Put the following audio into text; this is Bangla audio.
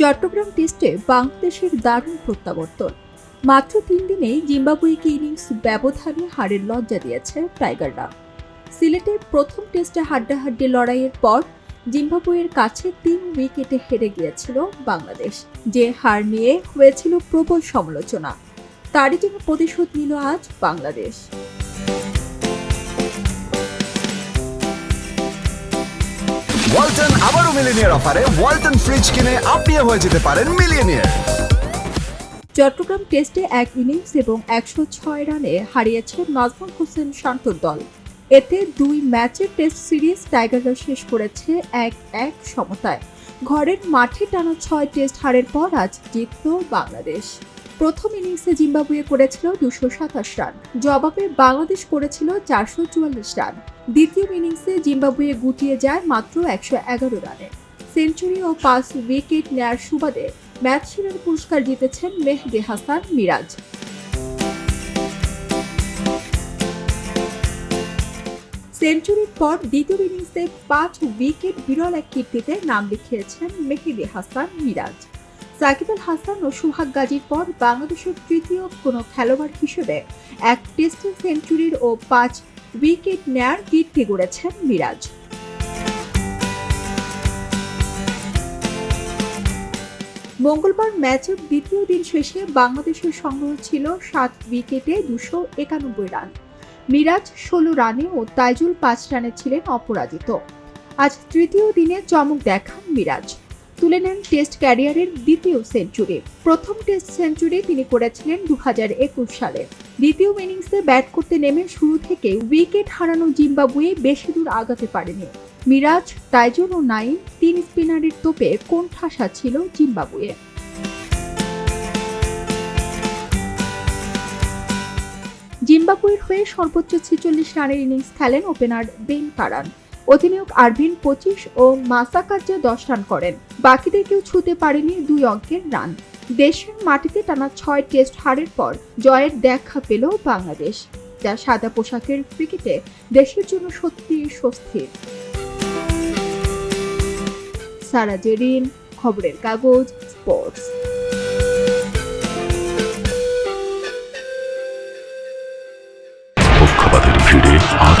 চট্টগ্রাম টেস্টে বাংলাদেশের দারুণ প্রত্যাবর্তন। মাত্র তিন দিনেই জিম্বাবুয়েকে ইনিংস ব্যবধানে হারের লজ্জা দিয়েছে টাইগাররা। সিলেটে প্রথম টেস্টে হাড্ডাহাড্ডি লড়াইয়ের পর জিম্বাবুয়ের কাছে তিন উইকেটে হেরে গিয়েছিল বাংলাদেশ, যে হার নিয়ে হয়েছিল প্রবল সমালোচনা। তারই জন্য প্রতিশোধ নিল আজ বাংলাদেশ। ওয়ালটন আবারও মিলিনিয়ার অফারে ওয়ালটন ফ্রিজ কিনে আপনিও হয়ে যেতে পারেন মিলিয়নিয়ার। চট্টগ্রাম টেস্টে এক ইনিংস এবং একশো ছয় রানে হারিয়েছে নাজমুল হোসেন শান্তর দল। এতে দুই ম্যাচের টেস্ট সিরিজ টাইগাররা শেষ করেছে এক এক সমতায়। ঘরের মাঠে টানা ছয় টেস্ট হারের পর আজ জিতল বাংলাদেশ। প্রথম ইনিংসে জিম্বাবুয়ে করেছিল দুশো সাতাশ রান। জবাবে বাংলাদেশ করেছিল চারশো চুয়াল্লিশ রান। দ্বিতীয় ইনিংসে জিম্বাবুয়ে গুটিয়ে যায় মাত্র একশো এগারো রানে। সেঞ্চুরি ও পাঁচ উইকেট নেয়ার সুবাদে ম্যাচ সেরার পুরস্কার জিতেছেন মেহদি হাসান মিরাজ। সেঞ্চুরির পর দ্বিতীয় ইনিংসে পাঁচ উইকেট বিরল এক কীর্তিতে নাম লিখিয়েছেন মেহেদি হাসান মিরাজ। সাকিব আল হাসান ও সুহাগ গাজীর পর বাংলাদেশের তৃতীয় কোনো খেলোয়াড় হিসেবে এক টেস্টে সেঞ্চুরির ও পাঁচ উইকেট নেয়ার কীর্তি গড়েছেন মিরাজ। মঙ্গলবার ম্যাচের দ্বিতীয় দিন শেষে বাংলাদেশের সংগ্রহ ছিল সাত উইকেটে দুশো একানব্বই রান। মিরাজ ষোলো রানে ও তাইজুল পাঁচ রানে ছিলেন অপরাজিত। আজ তৃতীয় দিনে চমক দেখান মিরাজ। তুলে নেন টেস্ট ক্যারিয়ারের দ্বিতীয় সেঞ্চুরি। প্রথম টেস্ট সেঞ্চুরি তিনি করেছিলেন দু হাজার একুশ সালে। দ্বিতীয় ইনিংসে ব্যাট করতে নেমে শুরু থেকে উইকেট হারানো জিম্বাবুয়ে বেশি দূর আগাতে পারেনি। মিরাজ, তাইজুল ও নাইম তিন স্পিনারের তোপে কোণঠাসা ছিল জিম্বাবুয়ে। জিম্বাবুয়ের হয়ে সর্বোচ্চ ছেচল্লিশ রানের ইনিংস খেলেন ওপেনার বেন কারান। অধিনায়ক আরভিন পঁচিশ ও মাসাকার্যে দশ রান করেন। বাকিদের কেউ ছুতে পারেনি দুই অঙ্কের রান। দেশের মাটিতে টানা ছয় টেস্ট হারের পর জয়ের দেখা পেল বাংলাদেশ, যা সাদা পোশাকের ক্রিকেটে দেশের জন্য সত্যি স্বস্তির। সারা জেরিন খবরের কাগজ, স্পোর্টস। পক্ষপাতের ভিড়ে আজ